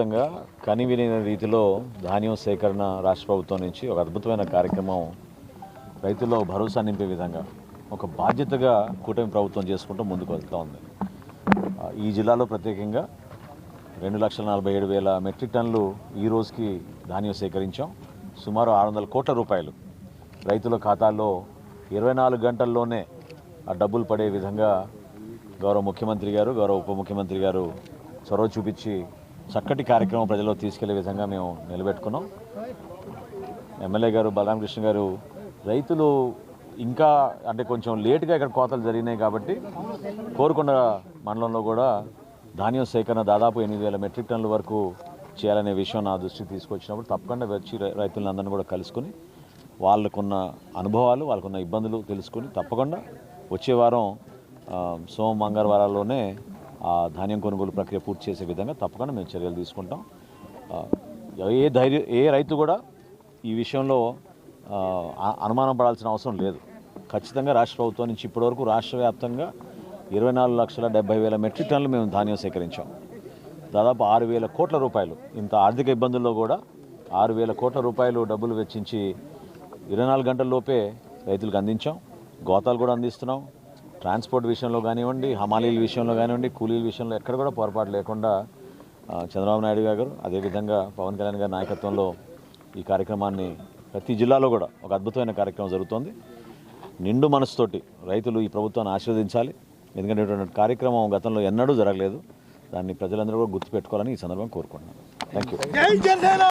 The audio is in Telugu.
దేశవ్యాప్తంగా కనివిని రీతిలో ధాన్యం సేకరణ రాష్ట్ర ప్రభుత్వం నుంచి ఒక అద్భుతమైన కార్యక్రమం రైతుల్లో భరోసా నింపే విధంగా ఒక బాధ్యతగా కూటమి ప్రభుత్వం చేసుకుంటూ ముందుకు వెళ్తూ ఉంది. ఈ జిల్లాలో ప్రత్యేకంగా రెండు లక్షల నలభై ఏడు వేల మెట్రిక్ టన్నులు ఈ రోజుకి ధాన్యం సేకరించాం. సుమారు ఆరు వందల కోట్ల రూపాయలు రైతుల ఖాతాల్లో ఇరవై నాలుగు గంటల్లోనే ఆ డబ్బులు పడే విధంగా గౌరవ ముఖ్యమంత్రి గారు గౌరవ ఉప ముఖ్యమంత్రి గారు చొరవ చూపించి చక్కటి కార్యక్రమం ప్రజల్లో తీసుకెళ్ళే విధంగా మేము నిలబెట్టుకున్నాం. ఎమ్మెల్యే గారు బలరామకృష్ణ గారు రైతులు ఇంకా అంటే కొంచెం లేటుగా ఇక్కడ కోతలు జరిగినాయి కాబట్టి కోరుకొండ మండలంలో కూడా ధాన్యం సేకరణ దాదాపు ఎనిమిది వేల మెట్రిక్ టన్నుల వరకు చేయాలనే విషయం నా దృష్టికి తీసుకొచ్చినప్పుడు తప్పకుండా వచ్చి రై- రైతులందరినీ కూడా కలుసుకుని వాళ్ళకున్న అనుభవాలు వాళ్ళకున్న ఇబ్బందులు తెలుసుకుని తప్పకుండా వచ్చే వారం సోమ మంగళవారాల్లోనే ఆ ధాన్యం కొనుగోలు ప్రక్రియ పూర్తి చేసే విధంగా తప్పకుండా మేము చర్యలు తీసుకుంటాం. ఏ ధైర్య ఏ రైతు కూడా ఈ విషయంలో అనుమానం పడాల్సిన అవసరం లేదు. ఖచ్చితంగా రాష్ట్ర ప్రభుత్వం నుంచి ఇప్పటివరకు రాష్ట్ర వ్యాప్తంగా ఇరవై నాలుగు లక్షల డెబ్బై వేల మెట్రిక్ టన్నులు మేము ధాన్యం సేకరించాం. దాదాపు ఆరు వేల కోట్ల రూపాయలు. ఇంత ఆర్థిక ఇబ్బందుల్లో కూడా ఆరు వేల కోట్ల రూపాయలు డబ్బులు వెచ్చించి ఇరవై నాలుగు గంటల లోపే రైతులకు అందించాం. గోతాలు కూడా అందిస్తున్నాం. ట్రాన్స్పోర్ట్ విషయంలో కానివ్వండి హమాలీల విషయంలో కానివ్వండి కూలీల విషయంలో ఎక్కడ కూడా పొరపాటు లేకుండా చంద్రబాబు నాయుడు గారు అదేవిధంగా పవన్ కళ్యాణ్ గారి నాయకత్వంలో ఈ కార్యక్రమాన్ని ప్రతి జిల్లాలో కూడా ఒక అద్భుతమైన కార్యక్రమం జరుగుతోంది. నిండు మనసుతోటి రైతులు ఈ ప్రభుత్వాన్ని ఆశీర్వదించాలి. ఎందుకంటే ఇటువంటి కార్యక్రమం గతంలో ఎన్నడూ జరగలేదు. దాన్ని ప్రజలందరూ కూడా గుర్తుపెట్టుకోవాలని ఈ సందర్భంగా కోరుకుంటున్నాను. Thank you